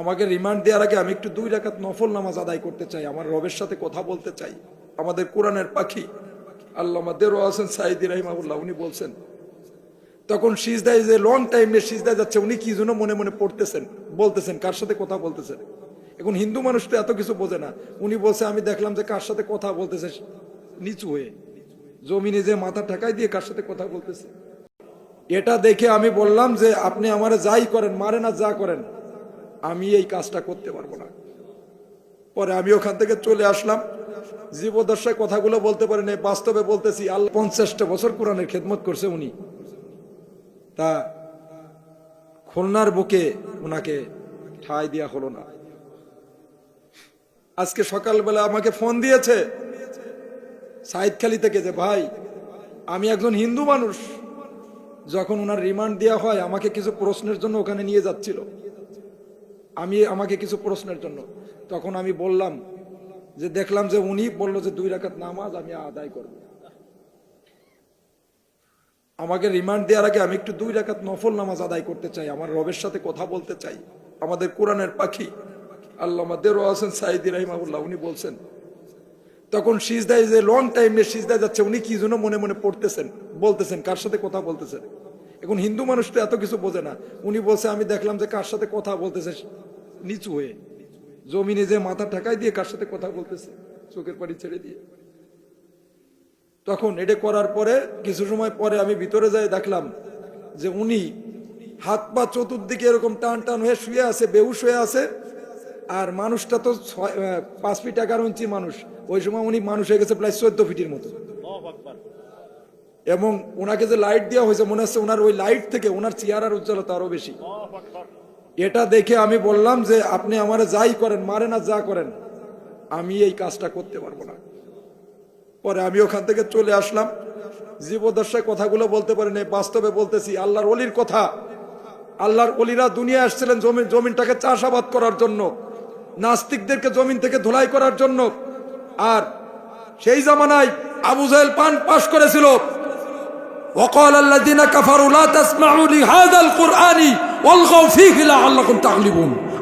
আমাকে রিমান্ড দেওয়ার আগে আমি একটু দুই রাকাত নফল নামাজ আদায় করতে চাই, আমার রবের সাথে কথা বলতে চাই। আমাদের কোরআনের পাখি উনি বলছেন, তখন যে লং টাইম নিয়ে যাচ্ছে, উনি কি মনে মনে পড়তেছেন, বলতেছেন, কার সাথে কথা বলতেছেন? এখন হিন্দু এত কিছু বোঝে না। উনি বলছে, আমি দেখলাম যে কার সাথে কথা বলতেছে, নিচু হয়ে। জমিনে যে মাথা ঠেকাই দিয়ে কার সাথে কথা বলতেছে। এটা দেখে আমি বললাম যে, আপনি আমার যাই করেন মারেন আর যা করেন আমি এই কাজটা করতে পারব না। পরে আমি ওখান থেকে চলে আসলাম। জীবদশায় কথাগুলো বলতে পারেন বাস্তবে বলতেছি, আল্লাহ পঞ্চাশটা বছর কোরআনের খেদমত করছে উনি। তা খুলনার বুকে ওনাকে ঠাই দেওয়া হলো না। আজকে সকালবেলা আমাকে ফোন দিয়েছে, সাইদখালি থেকে যে, ভাই, আমি একজন হিন্দু মানুষ। যখন ওনার রিমান্ড দেওয়া হয়, আমাকে কিছু প্রশ্নের জন্য ওখানে নিয়ে যাচ্ছিল। আমি আমাকে কিছু প্রশ্নের জন্য। তখন আমি বললাম যে, দেখলাম যে উনি বলল যে, দুই রাকাত নামাজ আমি আদায় করব। আমাকে রিমান্ড দেওয়ার আগে আমি একটু দুই রাকাত নফল নামাজ আদায় করতে চাই, আমার রবের সাথে কথা বলতে চাই। আমাদের কোরআনের পাখি আল্লাহ উনি বলছেন, তখন সিজদায় যে লং টাইম নিয়ে সিজদায় যাচ্ছে, উনি কি জন্য মনে মনে পড়তেছেন, বলতেছেন, কার সাথে কথা বলতেছেন? এখন হিন্দু মানুষ তো এত কিছু বোঝে না। উনি বলছে, আমি দেখলাম যে কার সাথে কথা বলতেছে নিচু হয়ে। জমিনে যে মাথা ঠেকাই দিয়ে কার সাথে কথা বলতেছে চোখের পানি ছেড়ে দিয়ে। তখন এটা করার পরে কিছু সময় পরে আমি ভিতরে যাই দেখলাম যে উনি হাত পা চতুর্দিকে এরকম টান টান হয়ে শুয়ে আছে বেহুশ হয়ে আছে। আর মানুষটা তো পাঁচ ফিট এগারো ইঞ্চি মানুষ। ওই সময় উনি মানুষ হয়ে গেছে প্রায় চোদ্দ ফিটের মতো। এবং ওনাকে যে লাইট দেওয়া হয়েছে মনে হচ্ছে ওনার ওই লাইট থেকে ওনার চেহারার উজ্জ্বলতা আরও বেশি। এটা দেখে আমি বললাম যে আপনি আমার যাই করেন মারেন আর যা করেন আমি এই কাজটা করতে পারবো না পরে আমি ওখান থেকে চলে আসলাম জীবদশায় কথাগুলো বলতে পারেন এই বাস্তবে বলতেছি আল্লাহর অলির কথা আল্লাহর অলিরা দুনিয়া আসছিলেন জমিন জমিনটাকে চাষাবাদ করার জন্য নাস্তিকদেরকে জমিন থেকে ধুলাই করার জন্য আর সেই জামানায় আবু জাহেল পান পাশ করেছিল وقال الذين كفروا لا تسمعوا لهذا القرآن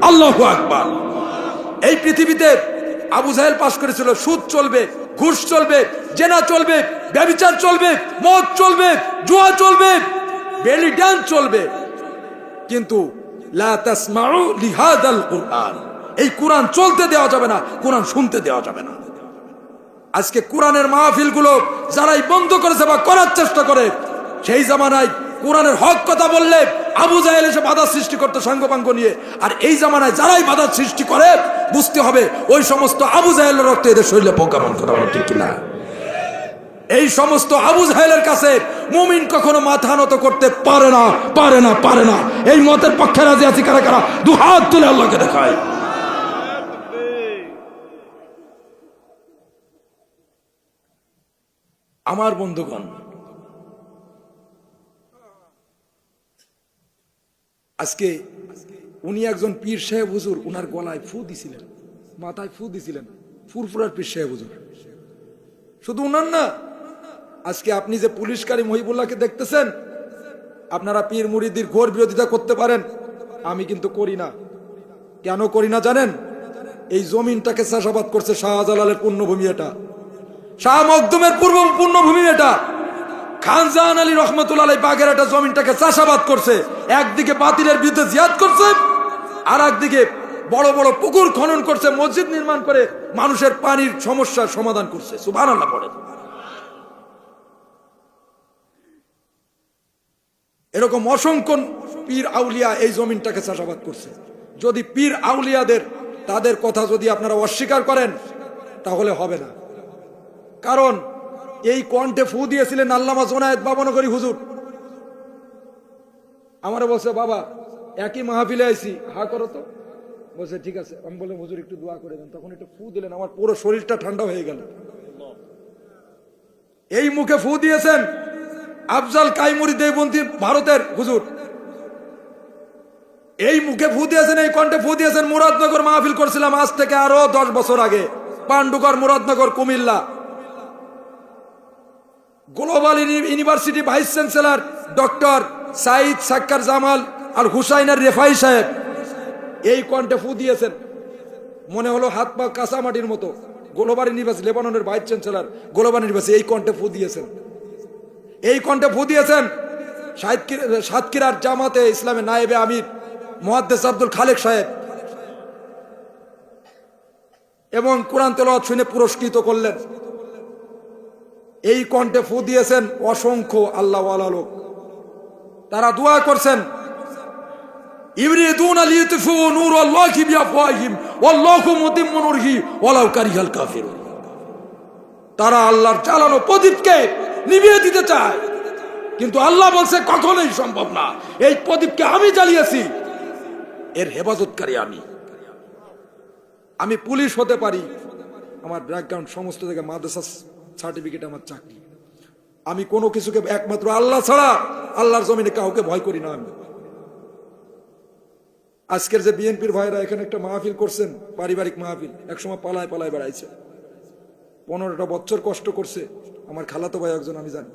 আল্লাহ আকবার। এই পৃথিবীতে আবু জাহেল পাশ করেছিল, সুদ চলবে, ঘুষ চলবে, জেনা চলবে, ব্যবচার চলবে, মদ চলবে, জুয়া চলবে, বেলি ড্যান্স চলবে। কিন্তু এই কোরআন চলতে দেওয়া যাবে না, কোরআন শুনতে দেওয়া যাবে না। আজকে কোরআনের মাহফিলগুলো যারাই বন্ধ করেছে বা করার চেষ্টা করে, সেই জামানায় কোরআনের হক কথা বললে আবু জাহেল এসে বাধা সৃষ্টি করতে সঙ্গপাঙ্গ নিয়ে। আর এই জামানায় যারাই বাধা সৃষ্টি করে, বুঝতে হবে ওই সমস্ত আবু জাহেলের রক্ত এদের শরীরে পোকামন কথা বলো ঠিক কিনা এই সমস্ত আবু জাহেলের কাছে মুমিন কখনো মাথা নত করতে পারে না পারে না পারে না। এই মতের পক্ষে রাজি আছি কারা কারা? দু হাত তুলে আল্লাহকে দেখায়। আমার বন্ধুগণ আজকে উনি একজন পীর সাহেব হুজুর, উনার গলায় ফু দিছিলেন, মাথায় ফু দিছিলেন, ফুরফুরার পীর সাহেব হুজুর। শুধু উনার না, আজকে আপনি যে পুলিশকারী মহিবুল্লাহকে দেখতেছেন, আপনারা পীর মুরিদির ঘোর বিরোধিতা করতে পারেন, আমি কিন্তু করি না। কেন করি না জানেন? এই জমিনটাকে চাষাবাদ করছে শাহজালালের পুণ্যভূমি এটা। শাহ মকদুমের পূর্ব পুণ্যভূমি এটা। খানজাহান আলী রহমতুল্লাহ বাগের একটা জমিনটাকে চাষাবাদ করছে। একদিকে বাতিলের বিরুদ্ধে জিয়াদ করছে আর একদিকে বড় বড় পুকুর খনন করছে, মসজিদ নির্মাণ করে মানুষের পানির সমস্যার সমাধান করছে। সুভান পড়ে। এরকম অসংখ্য পীর আউলিয়া এই জমিনটাকে চাষাবাদ করছে। যদি পীর আউলিয়াদের, তাদের কথা যদি আপনারা অস্বীকার করেন, তাহলে হবে না। কারণ এই কণ্ঠে ফু দিয়েছিলেন আল্লামা জোনায়েদ বাবনগরী হুজুর। আমার বলছে, বাবা, একই মাহফিলে আইছি। হা, করো তো। বলছে, ঠিক আছে। আমি বললাম, হুজুর, একটু দোয়া করে দেন। তখন একটু ফু দিলেন। আমার পুরো শরীরটা ঠান্ডা হয়ে গেল। এই মুখে ফু দিয়েছেন আফজাল কাইমুরি দেবন্তী ভারতের হুজুর। এই মুখে ফু দিয়েছেন, এই কণ্ঠে ফু দিয়েছেন মুরাদনগর মাহফিল করছিলাম আজ থেকে আরও দশ বছর আগে। Pandukar Muradnagar Cumilla. Global university vice chancellor doctor Saeed Sakkar Jamal আর হুসাইনের রেফাই সাহেব। এই কণ্ঠে ফু দিয়েছেন। মনে হলো হাত পা কাঁচা মাটির মতো। গোলবাড়ি নিবাসী লেবাননের ভাইস চ্যান্সেলর গোলবাড়ি নিবাসী এই কণ্ঠে ফু দিয়েছেন। এই কণ্ঠে ফু দিয়েছেন সাতক্ষীর- সাতক্ষীরার জামাতে ইসলামে নায়েবে আমির মহাদ্দেস আব্দুল খালেক সাহেব। এবং কোরআন তেলাওয়াত শুনে পুরস্কৃত করলেন। এই কণ্ঠে ফু দিয়েছেন অসংখ্য আল্লাহওয়ালা লোক। তারা দোয়া করছেন, ইউরিদুন লিইতফু নূর আল্লাহি বিআফওয়াহিম, ওয়াল্লাহু মুতিম্মু নূরিহি ওয়ালাউ কারিহাল কাফিরুন। তারা আল্লাহর জ্বালানো প্রদীপকে নিভিয়ে দিতে চায়। কিন্তু আল্লাহ বলছে, কখনোই সম্ভব না। এই প্রদীপকে আমি জ্বালিয়েছি। এর হেফাজতকারী আমি। আমি পুলিশ হতে পারি। আমার ব্যাকগ্রাউন্ড সমস্ত থেকে মাদ্রাসা সার্টিফিকেট আমার চাকরি। আমি কোনো কিছুকে একমাত্র আল্লাহ ছাড়া আল্লাহর জমিনে কাউকে ভয় করি না আমি। আজকের যে বিএনপির ভাইরা এখানে একটা মাহফিল করছেন, পারিবারিক মাহফিল, একসময় পালায় পালায় বেড়াইছে। পনেরোটা বছর কষ্ট করছে, আমার খালাতো ভাই একজন, আমি জানি।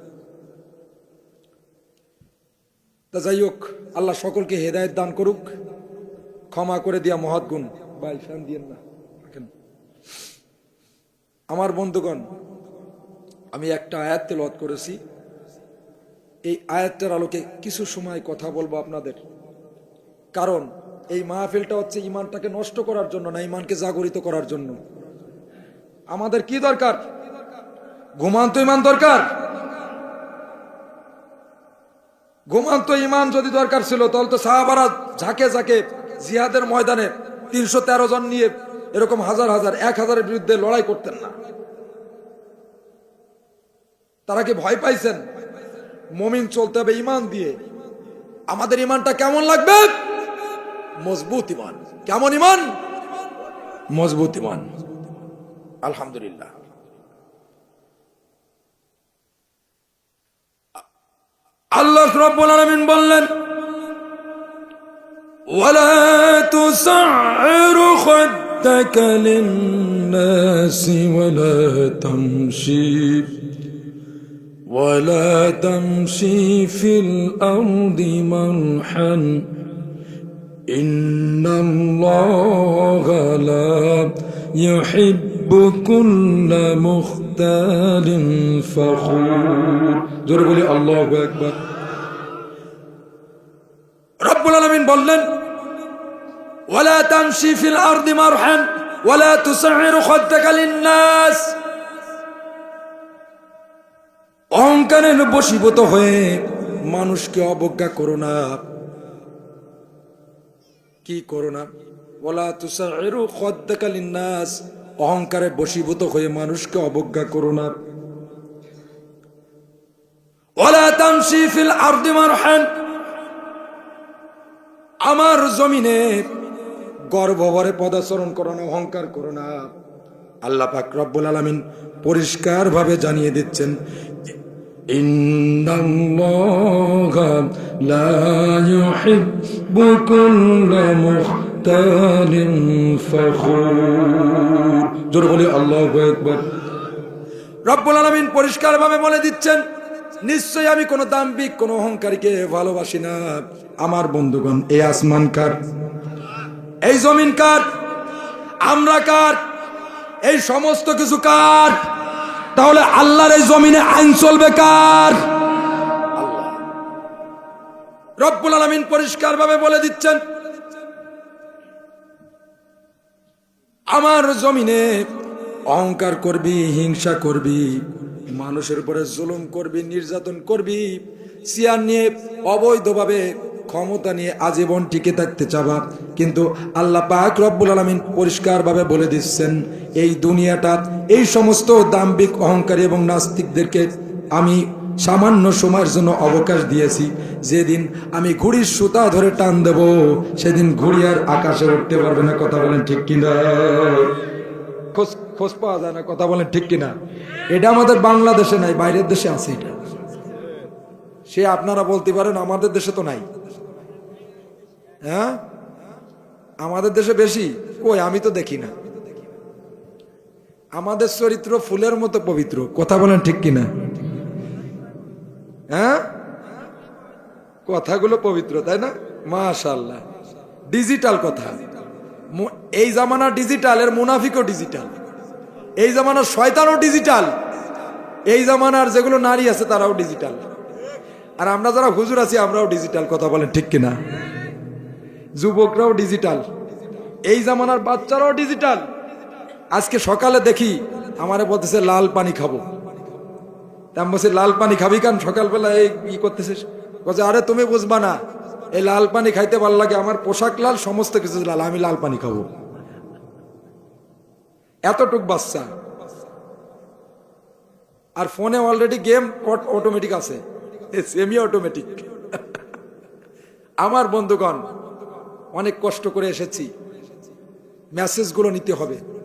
তা যাই হোক, আল্লাহ সকলকে হেদায়ত দান করুক, ক্ষমা করে দিয়া মহৎ গুণ। ভাই, ফ্যান দিয়েন না আমার বন্ধুগণ আমি একটা আয়াত তেলাওয়াত করেছি। এই আয়াতটার আলোকে কিছু সময় কথা বলব আপনাদের। কারণ এই মাহফিলটা হচ্ছে ইমানটাকে নষ্ট করার জন্য না ইমানকে জাগরিত করার জন্য। আমাদের কি দরকার? ঘুমান্ত ইমান দরকার? ঘুমান্ত ইমান যদি দরকার ছিল, তাহলে তো সাহাবারা ঝাঁকে ঝাঁকে জিহাদের ময়দানে তিনশো তেরো জন নিয়ে এরকম হাজার হাজার, এক হাজারের বিরুদ্ধে লড়াই করতেন না। তারা কি ভয় পাইছেন মমিন চলতে হবে ইমান দিয়ে আমাদের ইমানটা কেমন লাগবে মজবুত ইমান কেমন ইমান মজবুত ইমান আলহামদুলিল্লাহ আল্লাহ রব্বুল আলামিন বললেন ولا تسعر خدك للناس ولا تمشي ولا تمشي في الأرض مرحا إن الله لا يحب كل مختال فخور جرب لي الله أكبر রব্বুল আলামিন বললেন ওয়ালা তামশি ফিল আরদি মারহান ওয়ালা তুসাইর খাদ্দাকা লিন্নাস অহংকারের বশীভূত হয়ে মানুষকে অবজ্ঞা করো না। কি করো না? খাদ্দাকা লিন্নাস। অহংকারে বশীভূত হয়ে মানুষকে অবজ্ঞা করো না। ফিল আমার জমিনে গর্বভরে পদাচরণ করো না, অহংকার করো না। আল্লাহ পাক রব্বুল আলমিন পরিষ্কারভাবে জানিয়ে দিচ্ছেন জোর বলি, আল্লাহ একবার রব্বুল পরিষ্কারভাবে বলে দিচ্ছেন, নিশ্চয়ই আমি কোনো দাম্বিক কোন অহংকারীকে ভালোবাসি না। আমার বন্ধুগণ এই আসমান কার? এই জমিন কার? আমরা কার? এই সমস্ত কিছু কার? তাহলে আল্লাহর এই জমিনে আইন চলবে কার? রব্বুল আলামিন পরিষ্কার ভাবে বলে দিচ্ছেন, আমার জমিনে অহংকার করবি, হিংসা করবি, মানুষের উপরে জুলুম করবি, নির্যাতন করবি চেয়ার নিয়ে অবৈধভাবে ক্ষমতা নিয়ে আজীবন টিকে থাকতে চাবা। কিন্তু আল্লাহ পাক রব্বুল আলমিন পরিষ্কারভাবে বলে দিচ্ছেন, এই দুনিয়াটা, এই সমস্ত দাম্ভিক অহংকারী এবং নাস্তিকদেরকে আমি সামান্য সময়ের জন্য অবকাশ দিয়েছি। যেদিন আমি ঘুড়ির সুতা ধরে টান দেব, সেদিন ঘুড়ি আর আকাশে উঠতে পারবে না। কথা বলেন ঠিক কিনা? খোঁজ পাওয়া যায় না। কথা বলেন ঠিক কিনা? এটা আমাদের বাংলাদেশে নাই, বাইরের দেশে আছে এটা। সে আপনারা বলতে পারেন, আমাদের দেশে তো নাই। হ্যাঁ? আমাদের দেশে বেশি? কই, আমি তো দেখি না। আমাদের চরিত্র ফুলের মতো পবিত্র, কথা বলেন ঠিক কিনা? হ্যাঁ? কথাগুলো পবিত্র, তাই না? মাশাল্লাহ ডিজিটাল কথা। এই জামানা ডিজিটাল, এর মুনাফিকও ডিজিটাল। এই জামানার শয়তানও ডিজিটাল। এই জামানার যেগুলো নারী আছে, তারাও ডিজিটাল। আর আমরা যারা হুজুর আছি, আমরাও ডিজিটাল, কথা বলেন ঠিক কিনা? যুবকরাও ডিজিটাল এই জামানার বাচ্চারাও ডিজিটাল আজকে সকালে দেখি আমারে বলতেছে, লাল পানি খাব। তা আমি বলছি, লাল পানি খাবি কেন? সকালবেলা এই ই করতেছিস? বলছে, আরে তুমি বুঝবা না, এই লাল পানি খাইতে ভালো লাগে, আমার পোশাক লাল, সমস্ত কিছু লাল, আমি লাল পানি খাব। এতটুক বাচ্চা। আর ফোনে অলরেডি গেম অটোমেটিক আছে। সেমি অটোমেটিক আমার বন্ধুগণ অনেক কষ্ট করে এসেছি। মেসেজগুলো নিতে হবে।